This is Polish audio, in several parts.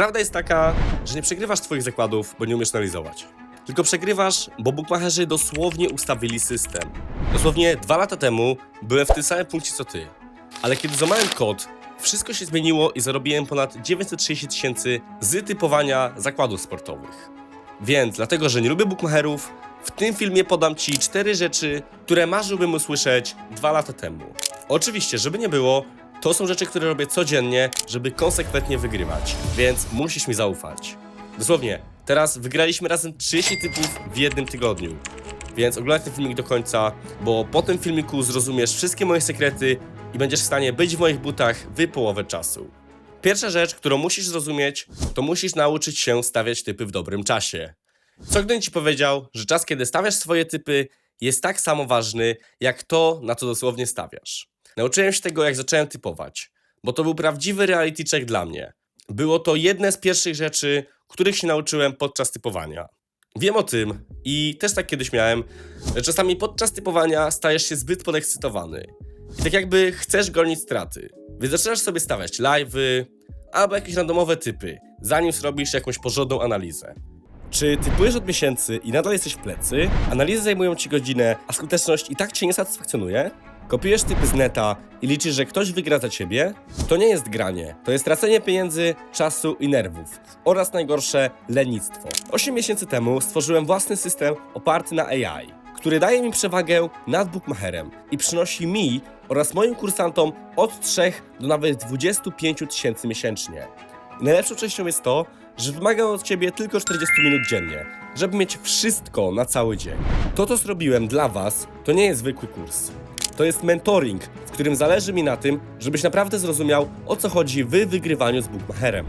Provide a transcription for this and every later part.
Prawda jest taka, że nie przegrywasz twoich zakładów, bo nie umiesz analizować. Tylko przegrywasz, bo bookmacherzy dosłownie ustawili system. Dosłownie dwa lata temu byłem w tym samym punkcie co ty. Ale kiedy złamałem kod, wszystko się zmieniło i zarobiłem ponad 930 tysięcy z typowania zakładów sportowych. Więc dlatego, że nie lubię bookmacherów, w tym filmie podam Ci cztery rzeczy, które marzyłbym usłyszeć dwa lata temu. Oczywiście, żeby nie było, to są rzeczy, które robię codziennie, żeby konsekwentnie wygrywać, więc musisz mi zaufać. Dosłownie, teraz wygraliśmy razem 30 typów w jednym tygodniu. Więc oglądaj ten filmik do końca, bo po tym filmiku zrozumiesz wszystkie moje sekrety i będziesz w stanie być w moich butach w połowę czasu. Pierwsza rzecz, którą musisz zrozumieć, to musisz nauczyć się stawiać typy w dobrym czasie. Co gdybym ci powiedział, że czas, kiedy stawiasz swoje typy, jest tak samo ważny, jak to, na co dosłownie stawiasz. Nauczyłem się tego, jak zacząłem typować, bo to był prawdziwy reality check dla mnie. Było to jedne z pierwszych rzeczy, których się nauczyłem podczas typowania. Wiem o tym i też tak kiedyś miałem, że czasami podczas typowania stajesz się zbyt podekscytowany. I tak jakby chcesz gonić straty. Więc zaczynasz sobie stawiać live'y albo jakieś randomowe typy, zanim zrobisz jakąś porządną analizę. Czy typujesz od miesięcy i nadal jesteś w plecy? Analizy zajmują ci godzinę, a skuteczność i tak cię nie satysfakcjonuje? Kopiujesz typy z neta i liczysz, że ktoś wygra za ciebie? To nie jest granie, to jest tracenie pieniędzy, czasu i nerwów. Oraz najgorsze, lenistwo. 8 miesięcy temu stworzyłem własny system oparty na AI, który daje mi przewagę nad bookmacherem i przynosi mi oraz moim kursantom od 3 do nawet 25 tysięcy miesięcznie. Najlepszą częścią jest to, że wymagam od ciebie tylko 40 minut dziennie, żeby mieć wszystko na cały dzień. To, co zrobiłem dla was, to nie jest zwykły kurs. To jest mentoring, w którym zależy mi na tym, żebyś naprawdę zrozumiał, o co chodzi w wygrywaniu z bookmacherem.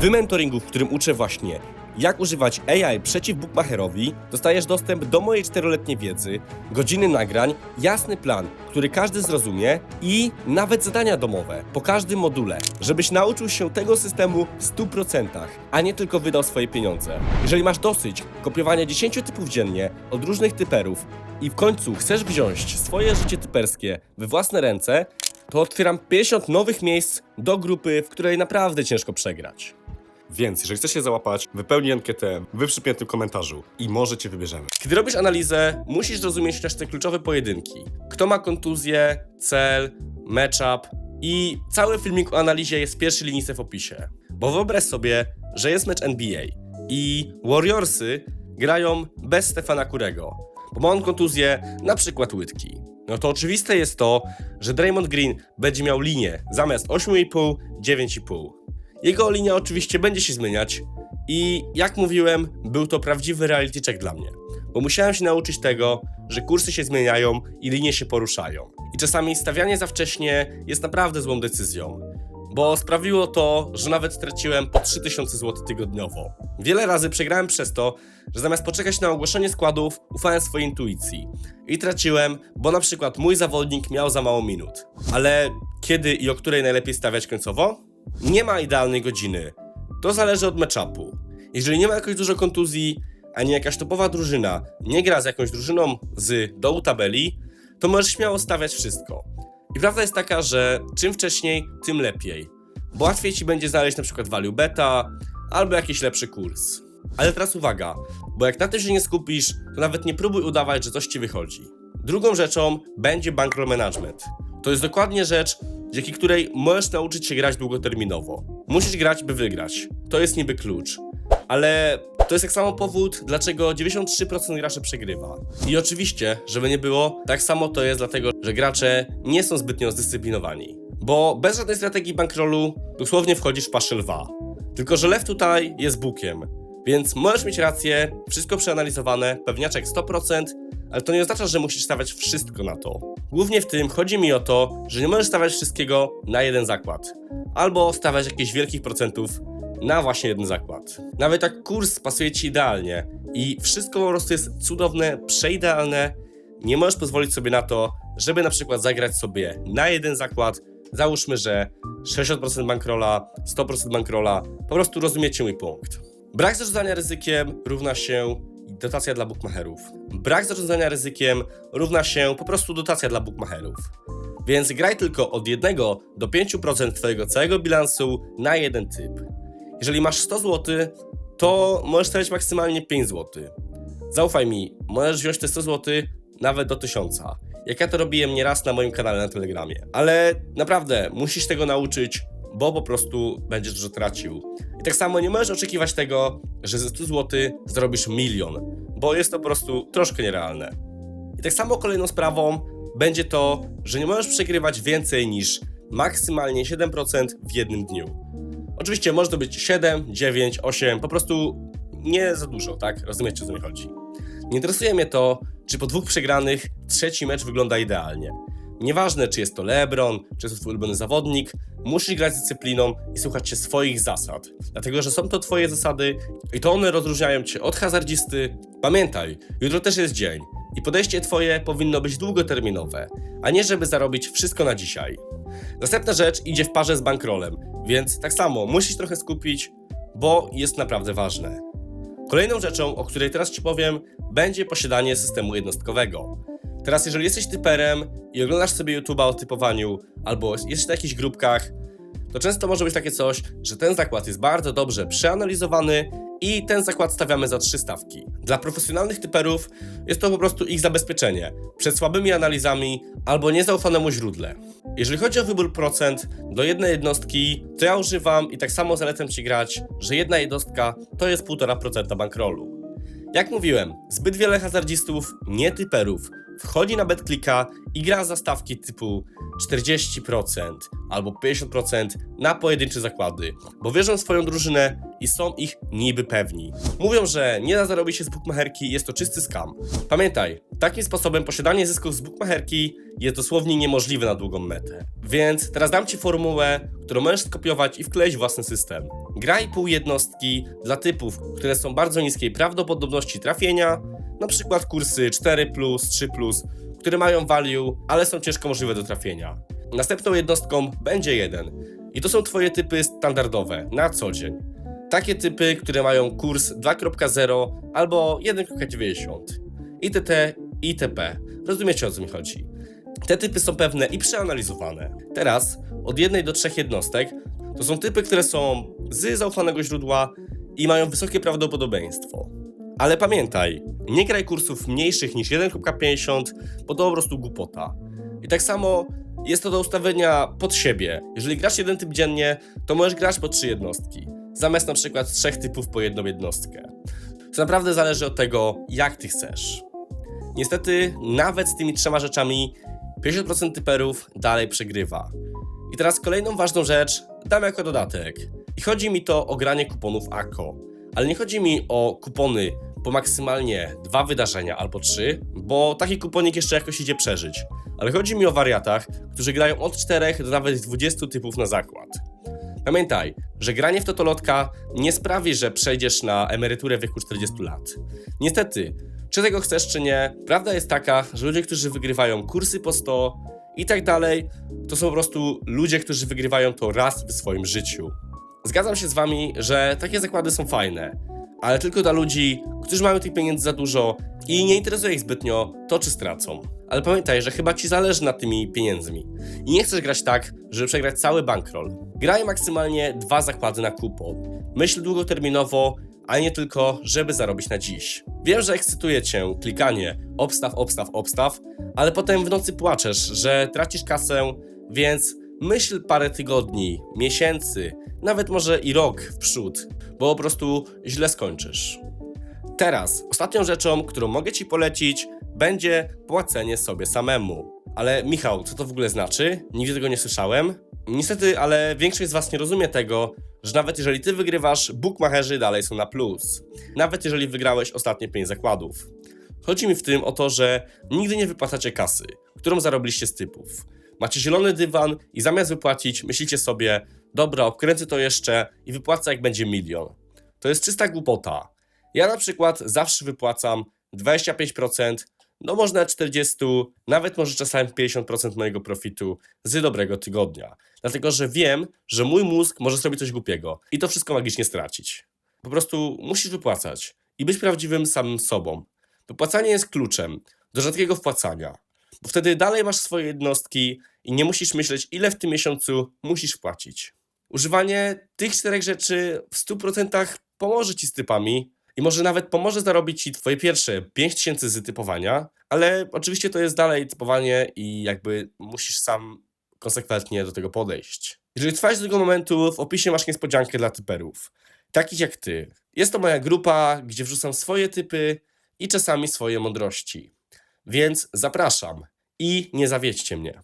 W mentoringu, w którym uczę właśnie, jak używać AI przeciw bookmacherowi, dostajesz dostęp do mojej czteroletniej wiedzy, godziny nagrań, jasny plan, który każdy zrozumie i nawet zadania domowe po każdym module, żebyś nauczył się tego systemu w 100%, a nie tylko wydał swoje pieniądze. Jeżeli masz dosyć kopiowania 10 typów dziennie od różnych typerów i w końcu chcesz wziąć swoje życie typerskie we własne ręce, to otwieram 50 nowych miejsc do grupy, w której naprawdę ciężko przegrać. Więc jeżeli chcesz się załapać, wypełnij ankietę w przypiętym komentarzu i może cię wybierzemy. Kiedy robisz analizę, musisz zrozumieć też te kluczowe pojedynki. Kto ma kontuzję, cel, matchup i cały filmik o analizie jest w pierwszej linijce w opisie. Bo wyobraź sobie, że jest mecz NBA i Warriorsy grają bez Stefana Kurego, bo ma on kontuzję, na przykład łydki. No to oczywiste jest to, że Draymond Green będzie miał linię zamiast 8,5, 9,5. Jego linia oczywiście będzie się zmieniać i jak mówiłem, był to prawdziwy reality check dla mnie, bo musiałem się nauczyć tego, że kursy się zmieniają i linie się poruszają. I czasami stawianie za wcześnie jest naprawdę złą decyzją, bo sprawiło to, że nawet straciłem po 3000 zł tygodniowo. Wiele razy przegrałem przez to, że zamiast poczekać na ogłoszenie składów, ufałem swojej intuicji. I traciłem, bo na przykład mój zawodnik miał za mało minut. Ale kiedy i o której najlepiej stawiać końcowo? Nie ma idealnej godziny. To zależy od matchupu. Jeżeli nie ma jakoś dużo kontuzji, ani jakaś topowa drużyna nie gra z jakąś drużyną z dołu tabeli, to możesz śmiało stawiać wszystko. I prawda jest taka, że czym wcześniej, tym lepiej. Bo łatwiej ci będzie znaleźć na przykład value beta albo jakiś lepszy kurs. Ale teraz uwaga, bo jak na tym się nie skupisz, to nawet nie próbuj udawać, że coś ci wychodzi. Drugą rzeczą będzie bankroll management. To jest dokładnie rzecz, dzięki której możesz nauczyć się grać długoterminowo. Musisz grać, by wygrać. To jest niby klucz. Ale to jest tak samo powód, dlaczego 93% graczy przegrywa. I oczywiście, żeby nie było, tak samo to jest dlatego, że gracze nie są zbytnio zdyscyplinowani. Bo bez żadnej strategii bankrollu dosłownie wchodzisz w paszę lwa. Tylko, że lew tutaj jest bukiem. Więc możesz mieć rację, wszystko przeanalizowane, pewniaczek 100%, ale to nie oznacza, że musisz stawiać wszystko na to. Głównie w tym chodzi mi o to, że nie możesz stawiać wszystkiego na jeden zakład. Albo stawiać jakichś wielkich procentów na właśnie jeden zakład. Nawet jak kurs pasuje ci idealnie i wszystko po prostu jest cudowne, przeidealne, nie możesz pozwolić sobie na to, żeby na przykład zagrać sobie na jeden zakład. Załóżmy, że 60% bankrola, 100% bankrola. Po prostu rozumiecie mój punkt. Brak zarządzania ryzykiem równa się dotacja dla bookmacherów. Brak zarządzania ryzykiem równa się po prostu dotacja dla bookmacherów. Więc graj tylko od 1 do 5% Twojego całego bilansu na jeden typ. jeżeli masz 100 zł, to możesz stawiać maksymalnie 5 zł. Zaufaj mi, możesz wziąć te 100 zł nawet do 1000. Jak ja to robiłem nieraz na moim kanale na Telegramie. Ale naprawdę, musisz tego nauczyć, bo po prostu będziesz dużo tracił. I tak samo nie możesz oczekiwać tego, że ze 100 zł zrobisz milion, bo jest to po prostu troszkę nierealne. I tak samo kolejną sprawą będzie to, że nie możesz przegrywać więcej niż maksymalnie 7% w jednym dniu. Oczywiście może to być 7, 9, 8, po prostu nie za dużo, tak? Rozumiecie o co mi chodzi. Nie interesuje mnie to, czy po dwóch przegranych trzeci mecz wygląda idealnie. Nieważne, czy jest to LeBron, czy jest to twój ulubiony zawodnik, musisz grać z dyscypliną i słuchać się swoich zasad. Dlatego, że są to twoje zasady i to one rozróżniają cię od hazardzisty. Pamiętaj, jutro też jest dzień i podejście twoje powinno być długoterminowe, a nie żeby zarobić wszystko na dzisiaj. Następna rzecz idzie w parze z bankrolem, więc tak samo musisz trochę skupić, bo jest naprawdę ważne. Kolejną rzeczą, o której teraz Ci powiem, będzie posiadanie systemu jednostkowego. Teraz, jeżeli jesteś typerem i oglądasz sobie YouTube'a o typowaniu, albo jesteś na jakichś grupkach, to często może być takie coś, że ten zakład jest bardzo dobrze przeanalizowany i ten zakład stawiamy za trzy stawki. Dla profesjonalnych typerów jest to po prostu ich zabezpieczenie przed słabymi analizami albo niezaufanemu źródle. Jeżeli chodzi o wybór procent do jednej jednostki, to ja używam i tak samo zalecam Ci grać, że jedna jednostka to jest 1,5% bankrolu. Jak mówiłem, zbyt wiele hazardzistów, nie typerów, wchodzi na BetClicka i gra za stawki typu 40% albo 50% na pojedyncze zakłady, bo wierzą w swoją drużynę i są ich niby pewni. Mówią, że nie da zarobić się z bookmacherki, jest to czysty skam. Pamiętaj, takim sposobem posiadanie zysków z bookmacherki jest dosłownie niemożliwe na długą metę. Więc teraz dam Ci formułę, którą możesz skopiować i wkleić w własny system. Graj pół jednostki dla typów, które są bardzo niskiej prawdopodobności trafienia, na przykład kursy 4+, 3+, które mają value, ale są ciężko możliwe do trafienia. Następną jednostką będzie jeden. I to są Twoje typy standardowe, na co dzień. Takie typy, które mają kurs 2.0 albo 1.90. ITT, ITP. Rozumiecie o co mi chodzi. Te typy są pewne i przeanalizowane. Teraz od jednej do trzech jednostek to są typy, które są z zaufanego źródła i mają wysokie prawdopodobieństwo. Ale pamiętaj, nie graj kursów mniejszych niż 1.50, bo to po prostu głupota. I tak samo jest to do ustawienia pod siebie. Jeżeli grasz jeden typ dziennie, to możesz grać po trzy jednostki, zamiast na przykład trzech typów po jedną jednostkę. To naprawdę zależy od tego, jak ty chcesz. Niestety, nawet z tymi trzema rzeczami 50% typerów dalej przegrywa. I teraz kolejną ważną rzecz dam jako dodatek. I chodzi mi to o granie kuponów AKO. Ale nie chodzi mi o kupony po maksymalnie dwa wydarzenia albo trzy, bo taki kuponik jeszcze jakoś idzie przeżyć. Ale chodzi mi o wariatach, którzy grają od 4 do nawet 20 typów na zakład. Pamiętaj, że granie w totolotka nie sprawi, że przejdziesz na emeryturę w wieku 40 lat. Niestety, czy tego chcesz, czy nie, prawda jest taka, że ludzie, którzy wygrywają kursy po 100 i tak dalej, to są po prostu ludzie, którzy wygrywają to raz w swoim życiu. Zgadzam się z wami, że takie zakłady są fajne, ale tylko dla ludzi, którzy mają tych pieniędzy za dużo i nie interesuje ich zbytnio to, czy stracą. Ale pamiętaj, że chyba ci zależy na tymi pieniędzmi. I nie chcesz grać tak, żeby przegrać cały bankroll. Graj maksymalnie dwa zakłady na kupon. Myśl długoterminowo, a nie tylko, żeby zarobić na dziś. Wiem, że ekscytuje cię klikanie obstaw, obstaw, obstaw, ale potem w nocy płaczesz, że tracisz kasę, więc myśl parę tygodni, miesięcy, nawet może i rok w przód, bo po prostu źle skończysz. Teraz, ostatnią rzeczą, którą mogę Ci polecić, będzie płacenie sobie samemu. Ale Michał, co to w ogóle znaczy? Nigdy tego nie słyszałem. Niestety, ale większość z Was nie rozumie tego, że nawet jeżeli Ty wygrywasz, bookmacherzy dalej są na plus. Nawet jeżeli wygrałeś ostatnie 5 zakładów. Chodzi mi w tym o to, że nigdy nie wypłacacie kasy, którą zarobiliście z typów. Macie zielony dywan i zamiast wypłacić, myślicie sobie, dobra, obkręcę to jeszcze i wypłacę jak będzie milion. To jest czysta głupota. Ja na przykład zawsze wypłacam 25%, no można 40, nawet może czasami 50% mojego profitu z dobrego tygodnia. Dlatego, że wiem, że mój mózg może zrobić coś głupiego i to wszystko magicznie stracić. Po prostu musisz wypłacać i być prawdziwym samym sobą. Wypłacanie jest kluczem do rzadkiego wpłacania, bo wtedy dalej masz swoje jednostki i nie musisz myśleć, ile w tym miesiącu musisz wpłacić. Używanie tych czterech rzeczy w 100% pomoże ci z typami i może nawet pomoże zarobić ci twoje pierwsze 5000 z typowania, ale oczywiście to jest dalej typowanie i jakby musisz sam konsekwentnie do tego podejść. Jeżeli trwałeś do tego momentu, w opisie masz niespodziankę dla typerów, takich jak ty. Jest to moja grupa, gdzie wrzucam swoje typy i czasami swoje mądrości. Więc zapraszam i nie zawiedźcie mnie.